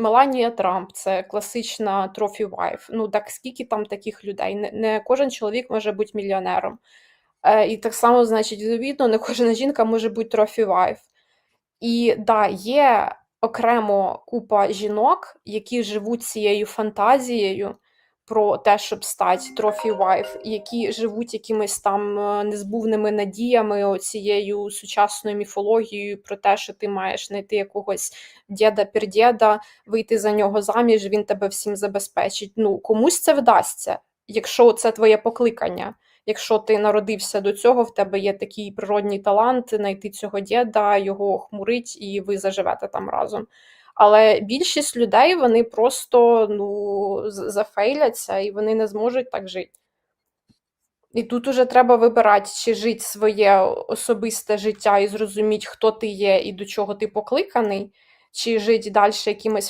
Меланія Трамп це класична трофі вайф. Ну так скільки там таких людей? Не, не кожен чоловік може бути мільйонером. Е, і так само, значить, відповідно, не кожна жінка може бути трофі вайф. І да, є окремо купа жінок, які живуть цією фантазією про те, щоб стати трофі вайф, які живуть якимись там е, незбувними надіями, цією сучасною міфологією про те, що ти маєш знайти якогось діда пердєда, вийти за нього заміж, він тебе всім забезпечить. Ну, комусь це вдасться, якщо це твоє покликання. Якщо ти народився до цього, в тебе є такий природній талант знайти цього діда, його хмурить, і ви заживете там разом. Але більшість людей вони просто ну, зафейляться і вони не зможуть так жити. І тут уже треба вибирати, чи жити своє особисте життя і зрозуміти, хто ти є і до чого ти покликаний, чи жити далі якимись